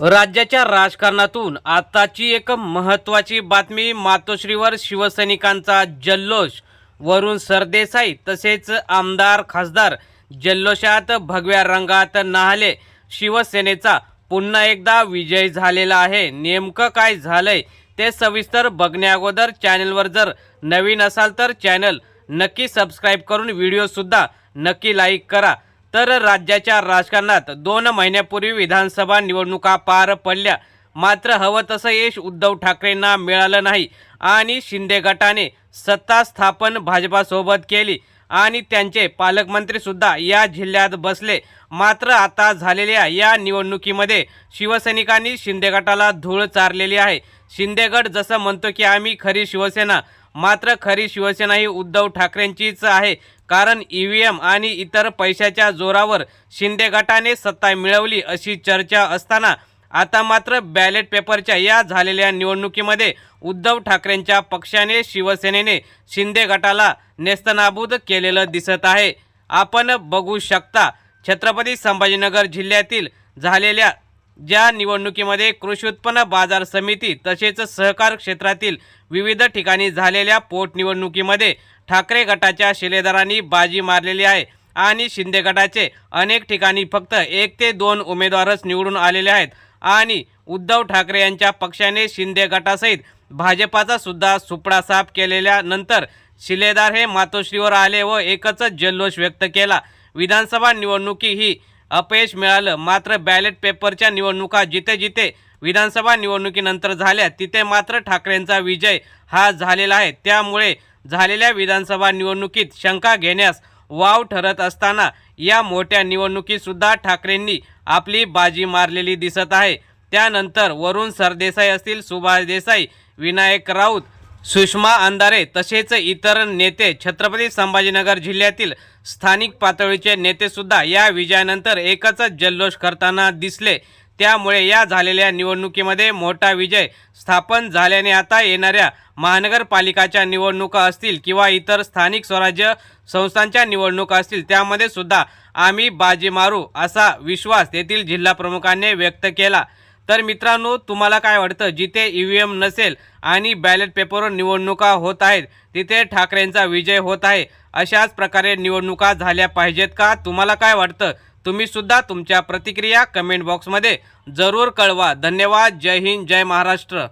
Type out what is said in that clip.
राज्याच्या राजकारणातून आताची एक महत्त्वाची बातमी मातोश्रीवर शिवसैनिकांचा जल्लोष. वरून सरदेसाई तसेच आमदार खासदार जल्लोषात भगव्या रंगात नाहले. शिवसेनेचा पुन्हा एकदा विजय झालेला आहे. नेमकं काय झालंय ते सविस्तर बघण्याअगोदर चॅनलवर जर नवीन असाल तर चॅनल नक्की सबस्क्राईब करून व्हिडिओसुद्धा नक्की लाईक करा. तर राज्याच्या राजकारणात दोन महिन्यापूर्वी विधानसभा निवडणुका पार पडल्या. मात्र हवं तसं यश उद्धव ठाकरेंना मिळालं नाही. आणि शिंदे गटाने सत्ता स्थापन भाजपासोबत केली. आणि त्यांचे पालकमंत्री सुद्धा या जिल्ह्यात बसले. मात्र आता झालेल्या या निवडणुकीमध्ये शिवसैनिकांनी शिंदे गटाला धूळ चारलेली आहे. शिंदेगड जसं म्हणतो की आम्ही खरी शिवसेना. मात्र खरी शिवसेना ही उद्धव ठाकरेंचीच आहे. कारण ई व्ही एम आणि इतर पैशाच्या जोरावर शिंदे गटाने सत्ता मिळवली अशी चर्चा असताना आता मात्र बॅलेट पेपरच्या या झालेल्या निवडणुकीमध्ये उद्धव ठाकरेंच्या पक्षाने शिवसेनेने शिंदे गटाला नेस्तनाबूद केलेलं दिसत आहे. आपण बघू शकता छत्रपती संभाजीनगर जिल्ह्यातील झालेल्या ज्या निवडणुकीमध्ये कृषी उत्पन्न बाजार समिती तसेच सहकार क्षेत्रातील विविध ठिकाणी झालेल्या पोटनिवडणुकीमध्ये ठाकरे गटाच्या शिलेदारांनी बाजी मारलेली आहे आणि शिंदे गटाचे अनेक ठिकाणी फक्त एक ते दोन उमेदवारच निवडून आलेले आहेत. आणि उद्धव ठाकरे यांच्या पक्षाने शिंदे गटासहित भाजपाचा सुद्धा सुपडा साफ केलेल्या नंतर शिलेदार हे मातोश्रीवर आले व एकच जल्लोष व्यक्त केला. विधानसभा निवडणुकी ही अपयश मिळालं. मात्र बॅलेट पेपरच्या निवडणुका जिथे जिथे विधानसभा निवडणुकीनंतर झाल्या तिथे मात्र ठाकरेंचा विजय हा झालेला आहे. त्यामुळे झालेल्या विधानसभा निवडणुकीत शंका घेण्यास वाव ठरत असताना या मोठ्या निवडणुकीसुद्धा ठाकरेंनी आपली बाजी मारलेली दिसत आहे. त्यानंतर वरुण सरदेसाई असतील सुभाष देसाई विनायक राऊत सुषमा अंधारे तसेच इतर नेते छत्रपती संभाजीनगर जिल्ह्यातील स्थानिक पातळीचे नेतेसुद्धा या विजयानंतर एकच जल्लोष करताना दिसले. त्यामुळे या झालेल्या निवडणुकीमध्ये मोठा विजय स्थापन झाल्याने आता येणाऱ्या महानगरपालिकाच्या निवडणुका असतील किंवा इतर स्थानिक स्वराज्य संस्थांच्या निवडणुका असतील त्यामध्ये सुद्धा आम्ही बाजी मारू असा विश्वास तेथील जिल्हा प्रमुखांनी व्यक्त केला. तर मित्रांनो तुम्हाला काय वाटतं? जिथे ई व्ही एम नसेल आणि बॅलेट पेपरवर निवडणुका होत आहेत तिथे ठाकरेंचा विजय होत आहे अशाच प्रकारे निवडणुका झाल्या पाहिजेत का? तुम्हाला काय वाटतं? तुम्ही सुद्धा तुमच्या प्रतिक्रिया कमेंट बॉक्समध्ये जरूर कळवा. धन्यवाद. जय हिंद. जय महाराष्ट्र.